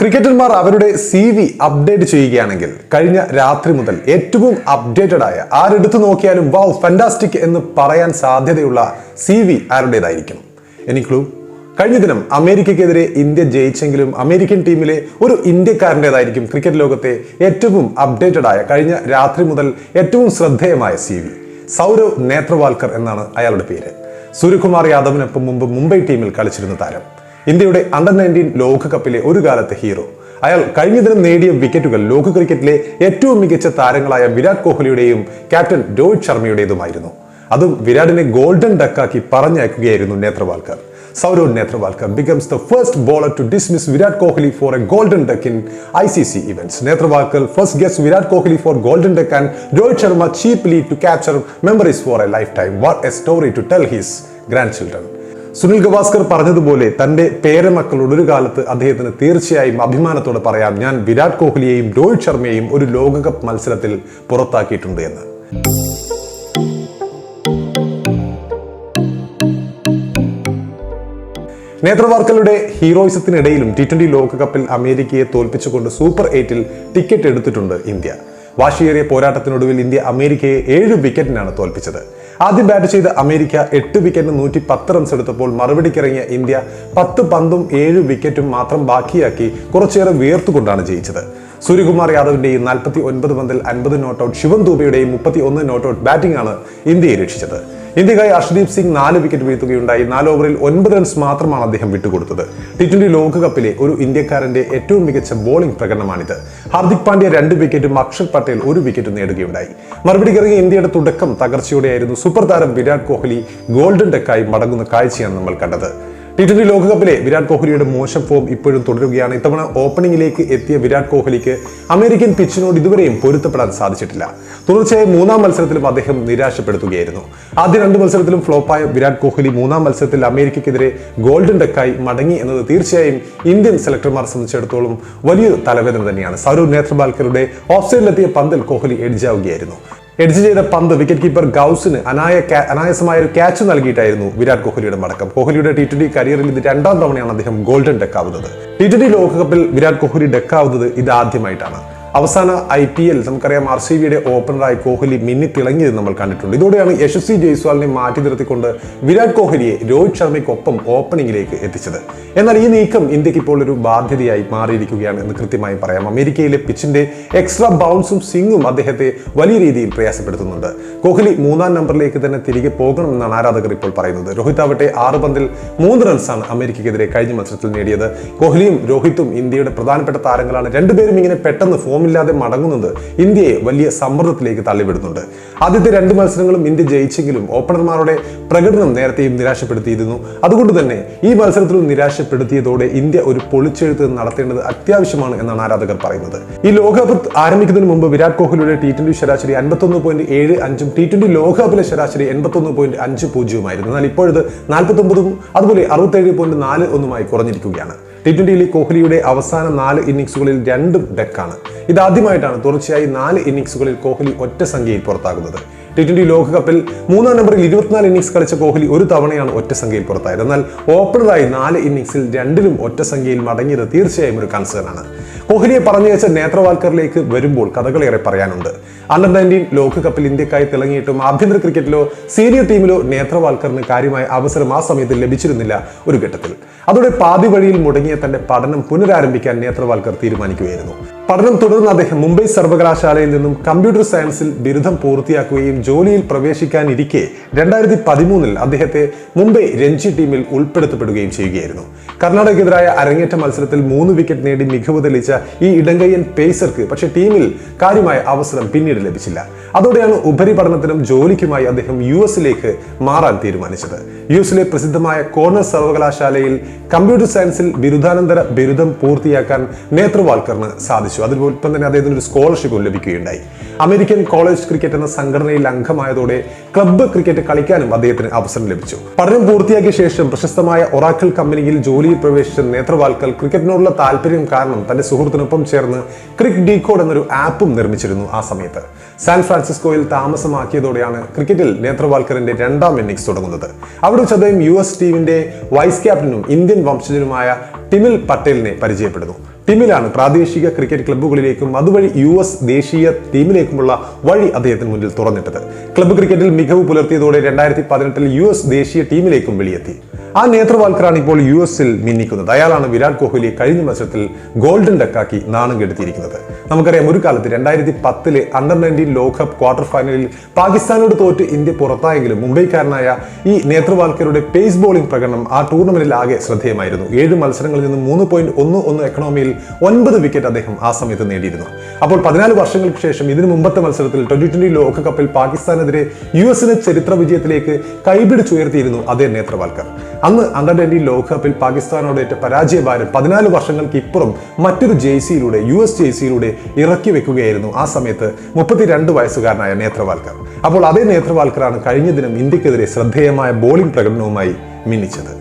ക്രിക്കറ്റർമാർ അവരുടെ C V update ചെയ്യുകയാണെങ്കിൽ കഴിഞ്ഞ രാത്രി മുതൽ ഏറ്റവും അപ്ഡേറ്റഡ് ആയ ആരെടുത്തു നോക്കിയാലും വാവ് ഫാന്റാസ്റ്റിക് എന്ന് പറയാൻ സാധ്യതയുള്ള സി വി ആരുടേതായിരിക്കും എനി ക്ലൂ കഴിഞ്ഞ ദിനം അമേരിക്കയ്ക്കെതിരെ ഇന്ത്യ ജയിച്ചെങ്കിലും അമേരിക്കൻ ടീമിലെ ഒരു ഇന്ത്യക്കാരന്റെതായിരിക്കും ക്രിക്കറ്റ് ലോകത്തെ ഏറ്റവും അപ്ഡേറ്റഡ് ആയ കഴിഞ്ഞ രാത്രി മുതൽ ഏറ്റവും ശ്രദ്ധേയമായ സി വി സൗരവ് നേത്രവാൽക്കർ എന്നാണ് അയാളുടെ പേര്. സൂര്യകുമാർ യാദവിനൊപ്പം മുമ്പ് മുംബൈ ടീമിൽ കളിച്ചിരുന്ന താരം. ഇന്ത്യയുടെ അണ്ടർ നയന്റീൻ ലോകകപ്പിലെ ഒരു കാലത്തെ ഹീറോ അയാൾ കഴിഞ്ഞ ദിനം നേടിയ വിക്കറ്റുകൾ ലോക ക്രിക്കറ്റിലെ ഏറ്റവും മികച്ച താരങ്ങളായ വിരാട് കോഹ്ലിയുടെയും ക്യാപ്റ്റൻ രോഹിത് ശർമ്മയുടേതുമായിരുന്നു. അതും വിരാടിനെ ഗോൾഡൻ ഡക്കാക്കി പറഞ്ഞയക്കുകയായിരുന്നു Netravalkar Saurabh Netravalkar becomes the first bowler to dismiss Virat Kohli for a golden duck in I C C events Netravalkar first gets Virat Kohli for golden duck and Rohit Sharma cheaply to capture memories for a lifetime what a story to tell his grandchildren Sunil Gavaskar പറഞ്ഞതുപോലെ തന്റെ പേരമക്കളോട് ഒരു കാലത്ത് അദ്ദേഹത്തിന് തീർച്ചയായും അഭിമാനത്തോടെ പറയാം ഞാൻ വിരാട് കോഹ്ലിയെയും രോഹിത് ശർമ്മയെയും ഒരു ലോകകപ്പ് മത്സരത്തിൽ പുറത്താക്കിയിട്ടുണ്ട് എന്ന്. നേത്രവാർക്കലുടെ ഹീറോയിസത്തിനിടയിലും ടി ട്വന്റി ലോകകപ്പിൽ അമേരിക്കയെ തോൽപ്പിച്ചുകൊണ്ട് സൂപ്പർ എയ്റ്റിൽ ടിക്കറ്റ് എടുത്തിട്ടുണ്ട് ഇന്ത്യ. വാശിയേറിയ പോരാട്ടത്തിനൊടുവിൽ ഇന്ത്യ അമേരിക്കയെ ഏഴ് വിക്കറ്റിനാണ് തോൽപ്പിച്ചത്. ആദ്യം ബാറ്റ് ചെയ്ത അമേരിക്ക എട്ട് വിക്കറ്റിന് നൂറ്റി പത്ത് റൺസ് എടുത്തപ്പോൾ മറുപടിക്കിറങ്ങിയ ഇന്ത്യ പത്ത് പന്തും ഏഴ് വിക്കറ്റും മാത്രം ബാക്കിയാക്കി കുറച്ചേറെ വിയർത്തുകൊണ്ടാണ് ജയിച്ചത്. സൂര്യകുമാർ യാദവിന്റെയും നാൽപ്പത്തി ഒൻപത് പന്തിൽ അൻപത് നോട്ടൌട്ട് ശിവൻ ദൂബയുടെയും മുപ്പത്തി ഒന്ന് ബാറ്റിംഗ് ആണ് ഇന്ത്യയെ രക്ഷിച്ചത്. ഇന്ത്യക്കായി അർഷദീപ് സിംഗ് നാല് വിക്കറ്റ് വീഴ്ത്തുകയുണ്ടായി. നാല് ഓവറിൽ ഒൻപത് റൺസ് മാത്രമാണ് അദ്ദേഹം വിട്ടുകൊടുത്തത്. ടി ട്വന്റി ലോകകപ്പിലെ ഒരു ഇന്ത്യക്കാരന്റെ ഏറ്റവും മികച്ച ബോളിംഗ് പ്രകടനമാണിത്. ഹാർദിക് പാണ്ഡ്യ രണ്ട് വിക്കറ്റും അക്ഷർ പട്ടേൽ ഒരു വിക്കറ്റും നേടുകയുണ്ടായി. മറുപടി ഇറങ്ങിയ ഇന്ത്യയുടെ തുടക്കം തകർച്ചയോടെയായിരുന്നു. സൂപ്പർ താരം വിരാട് കോഹ്ലി ഗോൾഡൻ ഡെക്കായി മടങ്ങുന്ന കാഴ്ചയാണ് നമ്മൾ കണ്ടത്. ടി ട്വന്റി ലോകകപ്പിലെ വിരാട് കോഹ്ലിയുടെ മോശം ഫോം ഇപ്പോഴും തുടരുകയാണ്. ഇത്തവണ ഓപ്പണിംഗിലേക്ക് എത്തിയ വിരാട് കോഹ്ലിക്ക് അമേരിക്കൻ പിച്ചിനോട് ഇതുവരെയും പൊരുത്തപ്പെടാൻ സാധിച്ചിട്ടില്ല. തുടർച്ചയായ മൂന്നാം മത്സരത്തിലും അദ്ദേഹം നിരാശപ്പെടുത്തുകയായിരുന്നു. ആദ്യ രണ്ട് മത്സരത്തിലും ഫ്ലോപ്പായ വിരാട് കോഹ്ലി മൂന്നാം മത്സരത്തിൽ അമേരിക്കയ്ക്കെതിരെ ഗോൾഡൻ ഡെക്കായി മടങ്ങി എന്നത് തീർച്ചയായും ഇന്ത്യൻ സെലക്ടർമാരെ സംബന്ധിച്ചിടത്തോളം വലിയൊരു തലവേദന തന്നെയാണ്. സൗരവ് നേത്രബാൽക്കറുടെ ഓഫ്സൈഡിലെത്തിയ പന്തിൽ കോഹ്ലി എഡ്ജാവുകയായിരുന്നു എഡ്ജ് ചെയ്ത പന്ത് വിക്കറ്റ് കീപ്പർ ഗൌസിന് അനായ അനായാസമായ ഒരു ക്യാച്ച് നൽകിയിട്ടായിരുന്നു വിരാട് കോഹ്ലിയുടെ മടക്കം. കോഹ്ലിയുടെ ടി ട്വന്റി കരിയറിൽ ഇത് രണ്ടാം തവണയാണ് അദ്ദേഹം ഗോൾഡൻ ഡെക്കാവുന്നത്. ടി ട്വന്റി ലോകകപ്പിൽ വിരാട് കോഹ്ലി ഡെക്കാവുന്നത് ഇത് ആദ്യമായിട്ടാണ്. അവസാന ഐ പി എൽ നമുക്കറിയാം ആർ സി ബിയുടെ ഓപ്പണറായി കോഹ്ലി മിന്നി തിളങ്ങിയത് നമ്മൾ കണ്ടിട്ടുണ്ട്. ഇതോടെയാണ് യശസ്വി ജയ്സ്വാളിനെ മാറ്റി നിർത്തിക്കൊണ്ട് വിരാട് കോഹ്ലിയെ രോഹിത് ശർമ്മയ്ക്കൊപ്പം ഓപ്പണിംഗിലേക്ക് എത്തിച്ചത്. എന്നാൽ ഈ നീക്കം ഇന്ത്യയ്ക്ക് ഇപ്പോൾ ഒരു ബാധ്യതയായി മാറിയിരിക്കുകയാണ് എന്ന് കൃത്യമായി പറയാം. അമേരിക്കയിലെ പിച്ചിന്റെ എക്സ്ട്രാ ബൗൺസും സിംഗും അദ്ദേഹത്തെ വലിയ രീതിയിൽ പ്രയാസപ്പെടുത്തുന്നുണ്ട്. കോഹ്ലി മൂന്നാം നമ്പറിലേക്ക് തന്നെ തിരികെ പോകണമെന്നാണ് ആരാധകർ ഇപ്പോൾ പറയുന്നത്. രോഹിത് ആവട്ടെ ആറ് പന്തിൽ മൂന്ന് റൺസാണ് അമേരിക്കയ്ക്കെതിരെ കഴിഞ്ഞ മത്സരത്തിൽ നേടിയത്. കോഹ്ലിയും രോഹിത്തും ഇന്ത്യയുടെ പ്രധാനപ്പെട്ട താരങ്ങളാണ്. രണ്ടുപേരും ഇങ്ങനെ പെട്ടെന്ന് ഫോമില്ലാതെ മടങ്ങുന്നത് ഇന്ത്യയെ വലിയ സമ്മർദ്ദത്തിലേക്ക് തള്ളിവിടുന്നുണ്ട്. ആദ്യത്തെ രണ്ട് മത്സരങ്ങളും ഇന്ത്യ ജയിച്ചെങ്കിലും ഓപ്പണർമാരുടെ പ്രകടനം നേരത്തെയും നിരാശപ്പെടുത്തിയിരുന്നു. അതുകൊണ്ട് തന്നെ ഈ മത്സരത്തിലും നിരാശപ്പെടുത്തിയതോടെ ഇന്ത്യ ഒരു പൊളിച്ചെഴുത്ത് നടത്തേണ്ടത് അത്യാവശ്യമാണ് എന്നാണ് ആരാധകർ പറയുന്നത്. ഈ ലോകകപ്പ് ആരംഭിക്കുന്നതിന് മുമ്പ് വിരാട് കോഹ്ലിയുടെ ടി ട്വന്റി ശരാശരി അൻപത്തൊന്ന് പോയിന്റ് ഏഴ് അഞ്ചും ടി ട്വന്റി ലോകകപ്പിലെ ശരാശരി എൺപത്തൊന്ന് പോയിന്റ് അഞ്ച് പൂജ്യവുമായിരുന്നു. എന്നാൽ ഇപ്പോഴത് നാൽപ്പത്തി ഒമ്പതും അതുപോലെ അറുപത്തേഴ് പോയിന്റ് നാല് ഒന്നുമായി കുറഞ്ഞിരിക്കുകയാണ്. ടി ട്വന്റിയിൽ കോഹ്ലിയുടെ അവസാന നാല് ഇന്നിംഗ്സുകളിൽ രണ്ടും ഡെക്കാണ്. ഇതാദ്യമായിട്ടാണ് തുടർച്ചയായി നാല് ഇന്നിങ്സുകളിൽ കോഹ്ലി ഒറ്റ സംഖ്യയിൽ പുറത്താകുന്നത്. ടി ട്വന്റി ലോകകപ്പിൽ മൂന്നാം നമ്പറിൽ ഇരുപത്തിനാല് ഇന്നിങ്സ് കളിച്ച കോഹ്ലി ഒരു തവണയാണ് ഒറ്റ സംഖ്യയിൽ പുറത്തായത്. എന്നാൽ ഓപ്പണറായി നാല് ഇന്നിങ്സിൽ രണ്ടിലും ഒറ്റ സംഖ്യയിൽ മടങ്ങിയത് തീർച്ചയായും ഒരു കൺസേൺ ആണ്. കോഹ്ലിയെ പറഞ്ഞയച്ച നേത്രവാൽക്കറിലേക്ക് വരുമ്പോൾ കഥകളേറെ പറയാനുണ്ട്. അണ്ടർ നയന്റീൻ ലോകകപ്പിൽ ഇന്ത്യക്കായി തിളങ്ങിയിട്ടും ആഭ്യന്തര ക്രിക്കറ്റിലോ സീനിയർ ടീമിലോ നേത്രവാൽക്കറിന് കാര്യമായ അവസരം ആ സമയത്ത് ലഭിച്ചിരുന്നില്ല ഒരു ഘട്ടത്തിൽ. അതോടെ പാതി വഴിയിൽ മുടങ്ങിയ തന്റെ പഠനം പുനരാരംഭിക്കാൻ നേത്രവാൽക്കർ തീരുമാനിക്കുകയായിരുന്നു. പഠനം തുടർന്ന് അദ്ദേഹം മുംബൈ സർവകലാശാലയിൽ നിന്നും കമ്പ്യൂട്ടർ സയൻസിൽ ബിരുദം പൂർത്തിയാക്കുകയും ജോലിയിൽ പ്രവേശിക്കാനിരിക്കെ രണ്ടായിരത്തി പതിമൂന്നിൽ അദ്ദേഹത്തെ മുംബൈ രഞ്ജി ടീമിൽ ഉൾപ്പെടുത്തപ്പെടുകയും ചെയ്യുകയായിരുന്നു. കർണാടകയ്ക്കെതിരായ അരങ്ങേറ്റ മത്സരത്തിൽ മൂന്ന് വിക്കറ്റ് നേടി മികവ് തെളിയിച്ച ഈ ഇടങ്കയ്യൻ പേസർക്ക് പക്ഷേ ടീമിൽ കാര്യമായ അവസരം പിന്നീട് ലഭിച്ചില്ല. അതോടെയാണ് ഉപരിപഠനത്തിനും ജോലിക്കുമായി അദ്ദേഹം യു എസിലേക്ക് മാറാൻ തീരുമാനിച്ചത്. യു എസിലെ പ്രസിദ്ധമായ കോർണർ സർവകലാശാലയിൽ കമ്പ്യൂട്ടർ സയൻസിൽ ബിരുദാനന്തര ബിരുദം പൂർത്തിയാക്കാൻ നേത്രവാൽക്കറിന് സാധിച്ചു. അതിനൊപ്പം തന്നെ അദ്ദേഹത്തിന് ഒരു സ്കോളർഷിപ്പും ലഭിക്കുകയുണ്ടായി. അമേരിക്കൻ കോളേജ് ക്രിക്കറ്റ് എന്ന സംഘടനയിൽ അംഗമായതോടെ ക്ലബ്ബ് ക്രിക്കറ്റ് കളിക്കാനും അദ്ദേഹത്തിന് അവസരം ലഭിച്ചു. പഠനം പൂർത്തിയാക്കിയ ശേഷം പ്രശസ്തമായ ഒറാക്കൽ കമ്പനിയിൽ ജോലിയിൽ പ്രവേശിച്ച നേത്രവാൽക്കൽ ക്രിക്കറ്റിനോടുള്ള താല്പര്യം കാരണം തന്റെ സുഹൃത്തിനൊപ്പം ചേർന്ന് ക്രിക് ഡീകോഡ് എന്നൊരു ആപ്പും നിർമ്മിച്ചിരുന്നു ആ സമയത്ത്. സാൻ ഫ്രാൻസിസ്കോയിൽ താമസമാക്കിയതോടെയാണ് ക്രിക്കറ്റിൽ നേത്രവാൽക്കറിന്റെ രണ്ടാം ഇന്നിംഗ്സ് തുടങ്ങുന്നത്. അവിടെ വെച്ച് അദ്ദേഹം യു എസ് ടീമിന്റെ വൈസ് ക്യാപ്റ്റനും ഇന്ത്യൻ വംശജനുമായ ടിമിൽ പട്ടേലിനെ പരിചയപ്പെടുന്നു. പിന്നിലാണ് പ്രാദേശിക ക്രിക്കറ്റ് ക്ലബ്ബുകളിലേക്കും അതുവഴി യു എസ് ദേശീയ ടീമിലേക്കുമുള്ള വഴി അദ്ദേഹത്തിന് മുന്നിൽ തുറന്നിട്ടത്. ക്ലബ്ബ് ക്രിക്കറ്റിൽ മികവ് പുലർത്തിയതോടെ രണ്ടായിരത്തി പതിനെട്ടിൽ യു എസ് ദേശീയ ടീമിലേക്കും വെളിയെത്തി. ആ നേത്രവാൽക്കറാണ് ഇപ്പോൾ യു എസിൽ മിന്നിക്കുന്നത്. അയാളാണ് വിരാട് കോഹ്ലി കഴിഞ്ഞ മത്സരത്തിൽ ഗോൾഡൻ ഡക്കാക്കി നാണം കെടുത്തിയിരിക്കുന്നത്. നമുക്കറിയാം ഒരു കാലത്ത് രണ്ടായിരത്തി പത്തിലെ അണ്ടർ നയന്റീൻ ലോകകപ്പ് ക്വാർട്ടർ ഫൈനലിൽ പാകിസ്ഥാനോട് തോറ്റ് ഇന്ത്യ പുറത്തായെങ്കിലും മുംബൈക്കാരനായ ഈ നേത്രവാൽക്കറുടെ പേസ് ബോളിംഗ് പ്രകടനം ആ ടൂർണമെന്റിൽ ആകെ ശ്രദ്ധേയമായിരുന്നു. ഏഴ് മത്സരങ്ങളിൽ നിന്ന് മൂന്ന് പോയിന്റ് ഒന്ന് ഒന്ന് എക്കണോമിയിൽ ഒൻപത് വിക്കറ്റ് അദ്ദേഹം ആ സമയത്ത് നേടിയിരുന്നു. അപ്പോൾ പതിനാല് വർഷങ്ങൾക്ക് ശേഷം ഇതിനു മുമ്പത്തെ മത്സരത്തിൽ ട്വന്റി ട്വന്റി ലോകകപ്പിൽ പാകിസ്ഥാനെതിരെ യു എസിന് ചരിത്ര വിജയത്തിലേക്ക് കൈപിടിച്ചുയർത്തിയിരുന്നു അതേ നേത്രവാൽക്കർ അന്ന് അണ്ടർ ട്വന്റി ലോകകപ്പിൽ പാകിസ്ഥാനോടേറ്റ പരാജയഭാരം പതിനാല് വർഷങ്ങൾക്ക് ഇപ്പുറം മറ്റൊരു ജേഴ്സിയിലൂടെ യു എസ് ജേഴ്സിയിലൂടെ ഇറക്കി വെക്കുകയായിരുന്നു ആ സമയത്ത് മുപ്പത്തിരണ്ട് വയസ്സുകാരനായ നേത്രവാൽക്കർ. അപ്പോൾ അതേ നേത്രവാൽക്കറാണ് കഴിഞ്ഞ ദിനം ഇന്ത്യക്കെതിരെ ശ്രദ്ധേയമായ ബോളിംഗ് പ്രകടനവുമായി മിന്നിച്ചത്.